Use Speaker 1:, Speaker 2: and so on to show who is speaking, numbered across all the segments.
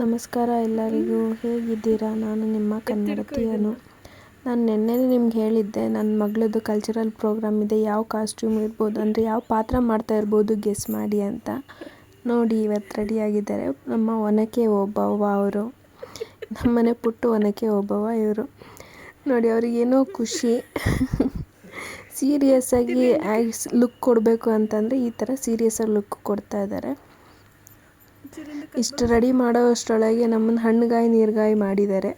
Speaker 1: ನಮಸ್ಕಾರ ಎಲ್ಲರಿಗೂ. ಹೇಗಿದ್ದೀರಾ? ನಾನು ನಿಮ್ಮ ಕನ್ನಡತಿಯನು. ನಾನು ನಿನ್ನೆ ನಿಮ್ಗೆ ಹೇಳಿದ್ದೆ ನನ್ನ ಮಗಳದ್ದು ಕಲ್ಚರಲ್ ಪ್ರೋಗ್ರಾಮ್ ಇದೆ. ಯಾವ ಕಾಸ್ಟ್ಯೂಮ್ ಇರ್ಬೋದು ಅಂದರೆ ಯಾವ ಪಾತ್ರ ಮಾಡ್ತಾ ಇರ್ಬೋದು ಗೆಸ್ ಮಾಡಿ ಅಂತ. ನೋಡಿ ಇವತ್ತು ರೆಡಿಯಾಗಿದ್ದಾರೆ ನಮ್ಮ ಒನಕೆ ಒಬ್ಬವ್ವ ಅವರು. ನಮ್ಮನೆ ಪುಟ್ಟು ಒನಕೆ ಒಬ್ಬವ್ವ ಇವರು. ನೋಡಿ ಅವ್ರಿಗೇನೋ ಖುಷಿ. ಸೀರಿಯಸ್ಸಾಗಿ ಆಗಿ ಲುಕ್ ಕೊಡಬೇಕು ಅಂತಂದರೆ ಈ ಥರ ಸೀರಿಯಸ್ಸಾಗಿ ಲುಕ್ ಕೊಡ್ತಾ ಇದ್ದಾರೆ ಇಷ್ಟು ರೆಡಿ ಮಾಡೋ ಅಷ್ಟರೊಳಗೆ ನಮ್ಮನ್ನು ಹಣ್ಣುಗಾಯಿ, ನೀರುಗಾಯಿ ಮಾಡಿದ್ದಾರೆ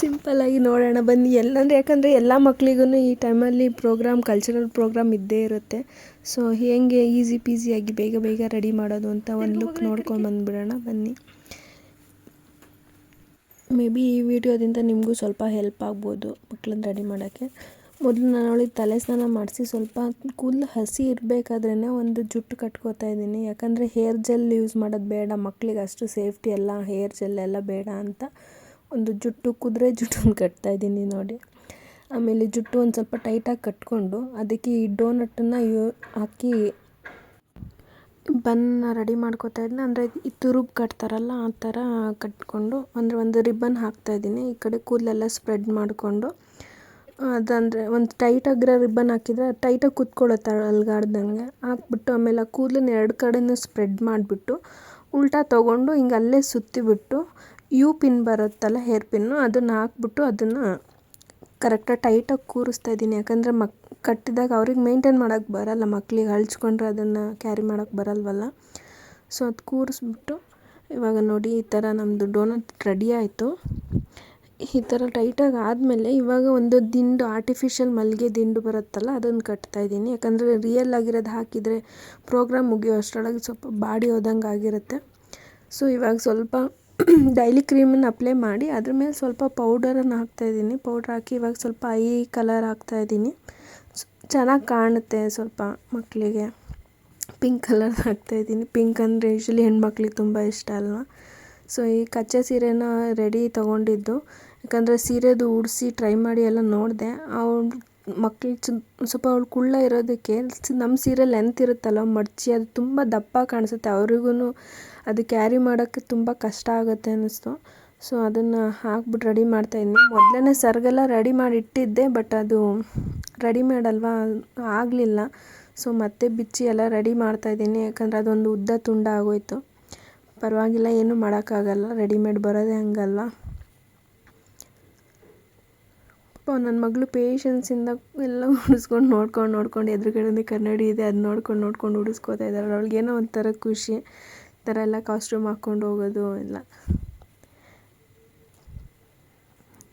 Speaker 1: ಸಿಂಪಲ್ಲಾಗಿ ನೋಡೋಣ, ಬನ್ನಿ. ಎಲ್ಲಂದರೆ ಯಾಕಂದರೆ ಎಲ್ಲ ಮಕ್ಕಳಿಗೂ ಈ ಟೈಮಲ್ಲಿ ಪ್ರೋಗ್ರಾಮ್ ಕಲ್ಚರಲ್ ಪ್ರೋಗ್ರಾಮ್ ಇದ್ದೇ ಇರುತ್ತೆ. ಸೊ ಹೇಗೆ ಈಸಿ ಪೀಸಿಯಾಗಿ ಬೇಗ ಬೇಗ ರೆಡಿ ಮಾಡೋದು ಅಂತ ಒಂದು ಲುಕ್ ನೋಡ್ಕೊಂಡು ಬಂದುಬಿಡೋಣ, ಬನ್ನಿ. ಮೇ ಬಿ ಈ ವಿಡಿಯೋದಿಂದ ನಿಮಗೂ ಸ್ವಲ್ಪ ಹೆಲ್ಪ್ ಆಗ್ಬೋದು ಮಕ್ಕಳನ್ನ ರೆಡಿ ಮಾಡೋಕ್ಕೆ. ಮೊದಲು ನಾನು ಅವಳಿಗೆ ತಲೆ ಸ್ನಾನ ಮಾಡಿಸಿ ಸ್ವಲ್ಪ ಕೂದಲು ಹಸಿ ಇರಬೇಕಾದ್ರೇ ಒಂದು ಜುಟ್ಟು ಕಟ್ಕೋತಾ ಇದ್ದೀನಿ. ಯಾಕಂದರೆ ಹೇರ್ ಜೆಲ್ ಯೂಸ್ ಮಾಡೋದು ಬೇಡ ಮಕ್ಕಳಿಗೆ ಅಷ್ಟು ಸೇಫ್ಟಿ ಎಲ್ಲ ಹೇರ್ ಜೆಲ್ ಎಲ್ಲ ಬೇಡ ಅಂತ ಒಂದು ಜುಟ್ಟು, ಕುದುರೆ ಜುಟ್ಟನ್ನು ಕಟ್ತಾ ಇದ್ದೀನಿ ನೋಡಿ. ಆಮೇಲೆ ಜುಟ್ಟು ಒಂದು ಸ್ವಲ್ಪ ಟೈಟಾಗಿ ಕಟ್ಕೊಂಡು ಅದಕ್ಕೆ ಈ ಡೋನಟ್ಟನ್ನು ಯೂ ಹಾಕಿ ಬನ್ನ ರೆಡಿ ಮಾಡ್ಕೋತಾ ಇದ್ದೀನಿ. ಅಂದರೆ ಈ ತುರುಬ್ ಕಟ್ತಾರಲ್ಲ ಆ ಥರ ಕಟ್ಕೊಂಡು, ಅಂದರೆ ಒಂದು ರಿಬ್ಬನ್ ಹಾಕ್ತಾ ಇದ್ದೀನಿ. ಈ ಕಡೆ ಕೂದಲೆಲ್ಲ ಸ್ಪ್ರೆಡ್ ಮಾಡಿಕೊಂಡು ಅದಂದರೆ ಒಂದು ಟೈಟಾಗಿರೋ ರಿಬ್ಬನ್ ಹಾಕಿದ್ರೆ ಟೈಟಾಗಿ ಕೂತ್ಕೊಳ್ಳುತ್ತೆ ಅಲ್ಗಾಡ್ದಂಗೆ ಹಾಕ್ಬಿಟ್ಟು ಆಮೇಲೆ ಆ ಕೂದಲನ್ನ ಎರಡು ಕಡೆಯೂ ಸ್ಪ್ರೆಡ್ ಮಾಡಿಬಿಟ್ಟು ಉಲ್ಟಾ ತೊಗೊಂಡು ಹಿಂಗೆ ಅಲ್ಲೇ ಸುತ್ತಿಬಿಟ್ಟು ಯು ಪಿನ್ ಬರುತ್ತಲ್ಲ ಹೇರ್ ಪಿನ್ನು ಅದನ್ನು ಹಾಕ್ಬಿಟ್ಟು ಅದನ್ನು ಕರೆಕ್ಟಾಗಿ ಟೈಟಾಗಿ ಕೂರಿಸ್ತಾ ಇದ್ದೀನಿ. ಯಾಕಂದರೆ ಮಕ್, ಕಟ್ಟಿದಾಗ ಅವ್ರಿಗೆ ಮೇಂಟೈನ್ ಮಾಡೋಕ್ಕೆ ಬರಲ್ಲ. ಮಕ್ಕಳಿಗೆ ಹಳ್ಚ್ಕೊಂಡ್ರೆ ಅದನ್ನು ಕ್ಯಾರಿ ಮಾಡೋಕ್ಕೆ ಬರಲ್ವಲ್ಲ. ಸೊ ಅದು ಕೂರಿಸ್ಬಿಟ್ಟು ಇವಾಗ ನೋಡಿ ಈ ಥರ ನಮ್ಮದು ಡೋನಟ್ ರೆಡಿ ಆಯಿತು. ಈ ಥರ ಟೈಟಾಗಿ ಆದಮೇಲೆ ಇವಾಗ ಒಂದು ದಿಂಡು ಆರ್ಟಿಫಿಷಿಯಲ್ ಮಲ್ಲಿಗೆ ದಿಂಡು ಬರುತ್ತಲ್ಲ, ಅದನ್ನು ಕಟ್ತಾ ಇದ್ದೀನಿ. ಯಾಕಂದರೆ ರಿಯಲ್ ಆಗಿರೋದು ಹಾಕಿದರೆ ಪ್ರೋಗ್ರಾಮ್ ಮುಗಿಯೋ ಅಷ್ಟರೊಳಗೆ ಸ್ವಲ್ಪ ಬಾಡಿ ಹೋದಂಗೆ ಆಗಿರುತ್ತೆ. ಸೊ ಇವಾಗ ಸ್ವಲ್ಪ ಡೈಲಿ ಕ್ರೀಮನ್ನು ಅಪ್ಲೈ ಮಾಡಿ, ಅದ್ರ ಮೇಲೆ ಸ್ವಲ್ಪ ಪೌಡರನ್ನು ಹಾಕ್ತಾಯಿದ್ದೀನಿ ಪೌಡ್ರ್ ಹಾಕಿ ಇವಾಗ ಸ್ವಲ್ಪ ಐ ಕಲರ್ ಹಾಕ್ತಾ ಇದ್ದೀನಿ. ಚೆನ್ನಾಗಿ ಕಾಣುತ್ತೆ ಸ್ವಲ್ಪ ಮಕ್ಕಳಿಗೆ. ಪಿಂಕ್ ಕಲರ್ ಹಾಕ್ತಾಯಿದ್ದೀನಿ ಪಿಂಕ್ ಅಂದರೆ ಯೂಶ್ವಲಿ ಹೆಣ್ಮಕ್ಳಿಗೆ ತುಂಬ ಇಷ್ಟ ಅಲ್ವಾ? ಸೊ ಈ ಕಚ್ಚೆ ಸೀರೆನ ರೆಡಿ ತೊಗೊಂಡಿದ್ದು. ಯಾಕಂದರೆ ಸೀರೆದು ಉಡಿಸಿ ಟ್ರೈ ಮಾಡಿ ಎಲ್ಲ ನೋಡಿದೆ. ಅವ್ಳು ಮಕ್ಳಿಗೆ ಸ್ವಲ್ಪ ಅವ್ಳು ಕುಳ್ಳ ಇರೋದಕ್ಕೆ ನಮ್ಮ ಸೀರೆ ಲೆಂತ್ ಇರುತ್ತಲ್ಲ, ಮಡ್ಚಿ ಅದು ತುಂಬ ದಪ್ಪ ಕಾಣಿಸುತ್ತೆ. ಅವ್ರಿಗೂ ಅದು ಕ್ಯಾರಿ ಮಾಡೋಕ್ಕೆ ತುಂಬ ಕಷ್ಟ ಆಗುತ್ತೆ ಅನ್ನಿಸ್ತು. ಸೊ ಅದನ್ನು ಹಾಕ್ಬಿಟ್ಟು ರೆಡಿ ಮಾಡ್ತಾಯಿದ್ದೀನಿ ಮೊದಲನೇ ಸರ್ಗೆಲ್ಲ ರೆಡಿ ಮಾಡಿ ಇಟ್ಟಿದ್ದೆ ಬಟ್ ಅದು ರೆಡಿಮೇಡ್ ಅಲ್ವಾ ಆಗಲಿಲ್ಲ. ಸೊ ಮತ್ತೆ ಬಿಚ್ಚಿ ಎಲ್ಲ ರೆಡಿ ಮಾಡ್ತಾಯಿದ್ದೀನಿ ಯಾಕಂದರೆ ಅದೊಂದು ಉದ್ದ ತುಂಡ ಆಗೋಯ್ತು. ಪರವಾಗಿಲ್ಲ, ಏನು ಮಾಡೋಕ್ಕಾಗಲ್ಲ. ರೆಡಿಮೇಡ್ ಬರೋದೇ ಹಂಗಲ್ಲ. ಪಾಪ ನನ್ನ ಮಗಳು ಪೇಷನ್ಸಿಂದ ಎಲ್ಲ ಉಡಿಸ್ಕೊಂಡು ನೋಡ್ಕೊಂಡು ನೋಡ್ಕೊಂಡು ಎದುರುಗಡೆ ಕನ್ನಡಿ ಇದೆ ಅದು ನೋಡ್ಕೊಂಡು ನೋಡ್ಕೊಂಡು ಉಡಿಸ್ಕೋತಾ ಇದ್ದಾರೆ ಅವಳಿಗೇನೋ ಒಂಥರ ಖುಷಿ. ಥರ ಎಲ್ಲ ಕಾಸ್ಟ್ಯೂಮ್ ಹಾಕ್ಕೊಂಡು ಹೋಗೋದು ಎಲ್ಲ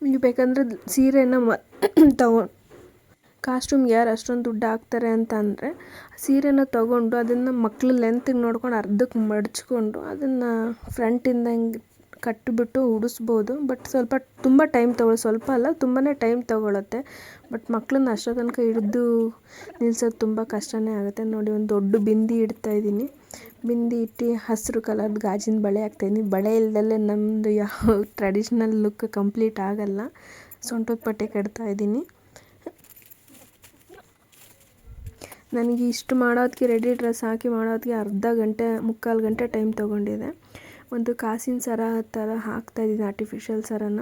Speaker 1: ನೀವು ಬೇಕಂದರೆ ಸೀರೆನ ಮ ತಗೊ ಕಾಸ್ಟ್ಯೂಮ್ಗೆ ಯಾರು ಅಷ್ಟೊಂದು ದುಡ್ಡು ಹಾಕ್ತಾರೆ ಅಂತ ಅಂದರೆ ಸೀರೆನ ತೊಗೊಂಡು ಅದನ್ನು ಮಕ್ಳು ಲೆಂತಿಗೆ ನೋಡ್ಕೊಂಡು ಅರ್ಧಕ್ಕೆ ಮಡಚ್ಕೊಂಡು ಅದನ್ನು ಫ್ರಂಟಿಂದ ಹಿಂಗೆ ಕಟ್ಟಿಬಿಟ್ಟು ಉಡಿಸ್ಬೋದು. ಬಟ್ ಸ್ವಲ್ಪ ತುಂಬ ಟೈಮ್ ತೊಗೊಳ, ಸ್ವಲ್ಪ ಅಲ್ಲ ತುಂಬಾ ಟೈಮ್ ತೊಗೊಳುತ್ತೆ. ಬಟ್ ಮಕ್ಕಳನ್ನ ಅಷ್ಟೋ ತನಕ ಹಿಡಿದು ನಿಲ್ಸೋದು ತುಂಬ ಕಷ್ಟನೇ ಆಗುತ್ತೆ. ನೋಡಿ, ಒಂದು ದೊಡ್ಡ ಬಿಂದಿ ಇಡ್ತಾ ಇದ್ದೀನಿ. ಬಿಂದಿ ಇಟ್ಟು ಹಸಿರು ಕಲರ್ದು ಗಾಜಿನ ಬಳೆ ಹಾಕ್ತಾಯಿದ್ದೀನಿ ಬಳೆ ಇಲ್ಲದಲ್ಲೇ ನಮ್ಮದು ಯಾವ ಟ್ರೆಡಿಷ್ನಲ್ ಲುಕ್ ಕಂಪ್ಲೀಟ್ ಆಗಲ್ಲ. ಸೊಂಟದ ಪಟ್ಟೆ ಕಟ್ತಾ ಇದ್ದೀನಿ. ನನಗೆ ಇಷ್ಟು ಮಾಡೋದಕ್ಕೆ ರೆಡಿ ಡ್ರೆಸ್ ಹಾಕಿ ಮಾಡೋದಕ್ಕೆ ಅರ್ಧ ಗಂಟೆ, ಮುಕ್ಕಾಲು ಗಂಟೆ ಟೈಮ್ ತೊಗೊಂಡಿದೆ. ಒಂದು ಕಾಸಿನ ಸರ ಥರ ಹಾಕ್ತಾಯಿದ್ದೀನಿ ಆರ್ಟಿಫಿಷಿಯಲ್ ಸರನ.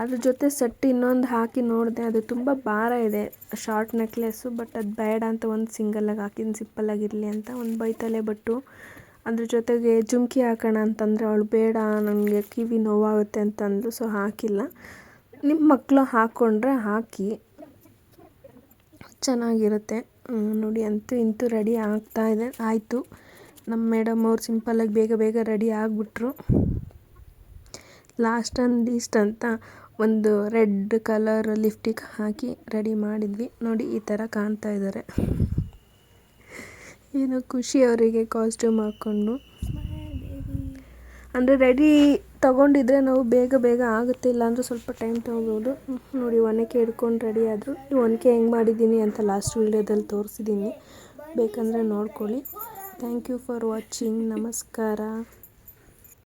Speaker 1: ಅದ್ರ ಜೊತೆ ಸೆಟ್ ಇನ್ನೊಂದು ಹಾಕಿ ನೋಡಿದೆ, ಅದು ತುಂಬ ಭಾರ ಇದೆ ಶಾರ್ಟ್ ನೆಕ್ಲೆಸ್ಸು ಬಟ್ ಅದು ಬೇಡ ಅಂತ ಒಂದು ಸಿಂಗಲಾಗಿ ಹಾಕಿದ್ದೀನಿ ಸಿಂಪಲ್ಲಾಗಿರಲಿ ಅಂತ ಒಂದು ಬೈತಲೆ ಬಟ್ಟು. ಅದ್ರ ಜೊತೆಗೆ ಜುಮ್ಕಿ ಹಾಕೋಣ ಅಂತಂದರೆ ಅವಳು ಬೇಡ ನನಗೆ ಕಿವಿ ನೋವಾಗುತ್ತೆ ಅಂತಂದು ಸೊ ಹಾಕಿಲ್ಲ. ನಿಮ್ಮ ಮಕ್ಕಳು ಹಾಕ್ಕೊಂಡ್ರೆ ಹಾಕಿ. ಚೆನ್ನಾಗಿರುತ್ತೆ. ನೋಡಿ ಅಂತೂ ಇಂತೂ ರೆಡಿ ಆಗ್ತಾ ಇದೆ. ಆಯಿತು. ನಮ್ಮ ಮೇಡಮ್ ಅವ್ರು ಸಿಂಪಲ್ಲಾಗಿ ಬೇಗ ಬೇಗ ರೆಡಿ ಆಗಿಬಿಟ್ರು. ಲಾಸ್ಟ್ ಆ್ಯಂಡ್ ಲೀಸ್ಟ್ ಅಂತ ಒಂದು ರೆಡ್ ಕಲರ್ ಲಿಫ್ಟಿಗೆ ಹಾಕಿ ರೆಡಿ ಮಾಡಿದ್ವಿ. ನೋಡಿ ಈ ಥರ ಕಾಣ್ತಾ ಇದ್ದಾರೆ. ಏನೋ ಖುಷಿ ಅವರಿಗೆ ಕಾಸ್ಟ್ಯೂಮ್ ಹಾಕ್ಕೊಂಡು ಅಂದರೆ ರೆಡಿ ತೊಗೊಂಡಿದ್ರೆ ನಾವು ಬೇಗ ಬೇಗ ಆಗುತ್ತೆ, ಇಲ್ಲಾಂದರೆ ಸ್ವಲ್ಪ ಟೈಮ್ ತೊಗೊಬೋದು. ನೋಡಿ, ಒನಕೆ ಹಿಡ್ಕೊಂಡು ರೆಡಿ ಆದರು. ಈ ಒನಕೆ ಹೆಂಗೆ ಮಾಡಿದ್ದೀನಿ ಅಂತ ಲಾಸ್ಟ್ ವೀಡಿಯೋದಲ್ಲಿ ತೋರಿಸಿದ್ದೀನಿ ಬೇಕಂದರೆ ನೋಡ್ಕೊಳ್ಳಿ. ಥ್ಯಾಂಕ್ ಯು ಫಾರ್ ವಾಚಿಂಗ್ ನಮಸ್ಕಾರ.